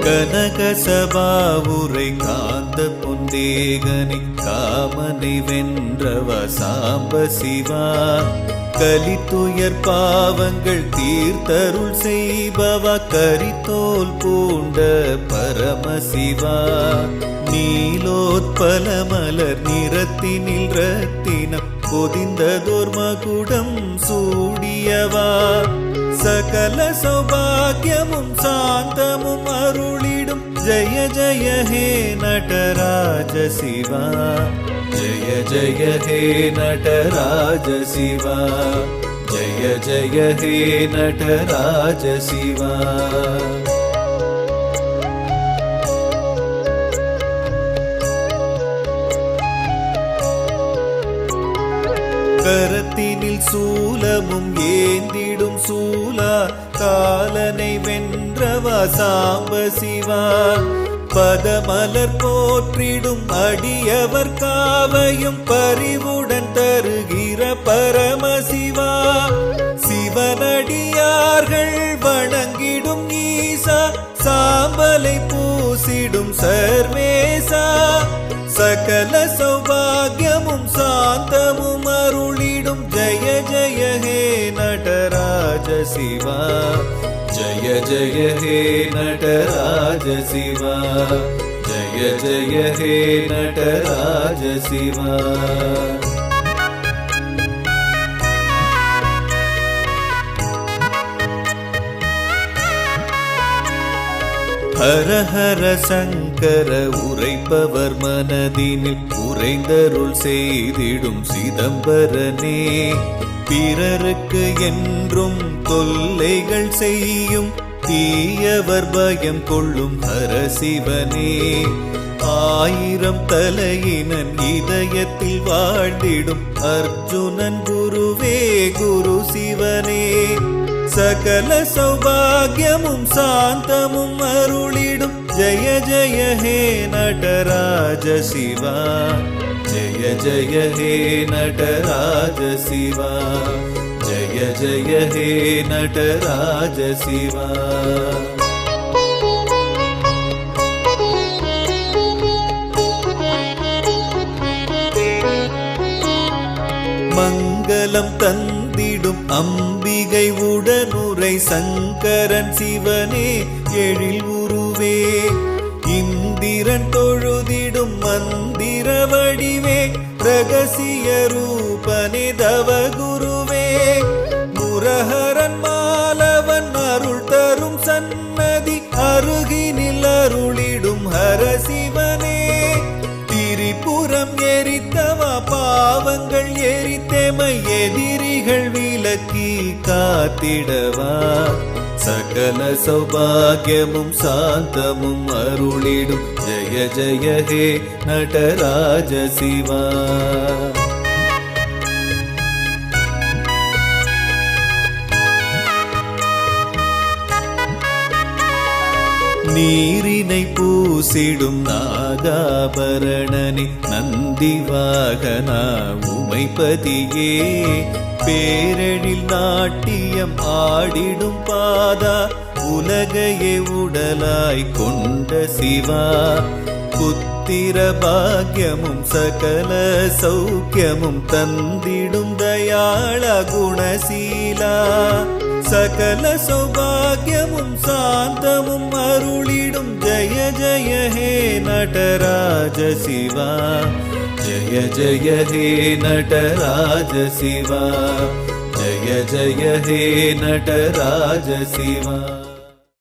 கனகசபாவுரை காந்த பொந்தேகனை காமனை வென்றவ சாம்ப சிவா கலித்துயர் பாவங்கள் தீர்த்தருள் செய்பவ. கரித்தோல் பூண்ட பரமசிவா. நீலோத்பல மலர் நிறத்தினில் ரத்தினம் பொதிந்ததோர் மகுடம் சூடியவா. சகல சௌபாகியமும் ஜய ஜய ஹே நடராஜ சிவா ஜய ஜய ஹே நடராஜ சிவா ஜய ஜய ஹே நடராஜ சிவா கரத்தினில் சூலமும் ஏந்திடும் சூலா காலனை வென்றவா சாம்ப சிவா பதமலர் போற்றிடும் அடியவர் காவையும் பரிவுடன் தருகிற பரமசிவா. சிவனடியார்கள் வணங்கிடும் ஈசா சாம்பலை பூசிடும் சர்வேசா. சகல சௌபாகியமும் சாந்தமும் அருளிடும். ஜய ஜய ஹே நடராஜ சிவா. ஜய ஜய ஹே நடராஜ சிவா ஜய ஜய ஹே நடராஜ சிவா ஹர ஹர சங்கர உரைப்பவர் மனதினில் உறைந்தருள் செய்திடும் சிதம்பரனே பிறருக்கு என்றும் தொல்லைகள் செய்யும் தீயவர் பயம் கொள்ளும் ஹரசிவனே ஆயிரம் தலையினன் இதயத்தில் வாழ்ந்திடும் அர்ஜுனன் குருவே குரு சிவனே. சகல சௌபாகியமும் சாந்தமும் அருளிடும். ஜய ஜய ஹே நடராஜ சிவா. ஜய ஜய ஹே நடராஜ சிவா ஜய ஜய ஹே நடராஜ சிவா மங்களம் தந்திடும் அம்பிகை உடனுரை சங்கரன் சிவனே எழில் உருவே மந்திரன் தொழுதிடும் மந்திர வடிவே ரகசிய ரூபனே தவ குருவே. முரஹரன் மாலவன் அருள் தரும் சன்னதி அருகினில் அருளிடும் ஹரசிவனே திரிபுரம் எரித்தவா பாவங்கள் எரித்தமை எதிரிகள் விலக்கி காத்திடவா. சகல சௌபாகியமும் சாந்தமும் அருளிடும். ஜய ஜய ஹே நடராஜ சிவா. நீரினை பூசிடும் நாகாபரணனே நந்தி வாகனா உமைப்பதியே. பேரழில் நாட்டியம் ஆடிடும் பாதா உலகையே உடலாய் கொண்ட சிவா. புத்திர பாக்கியமும் சகல சௌக்கியமும் தந்திடும் தயாள குணசீலா. சகல சௌபாகியமும் சாந்தமும் அருளிடும் ஜய ஜய ஹே नटराज शिवा जय जय हे नटराज शिवा जय जय हे नटराज शिवा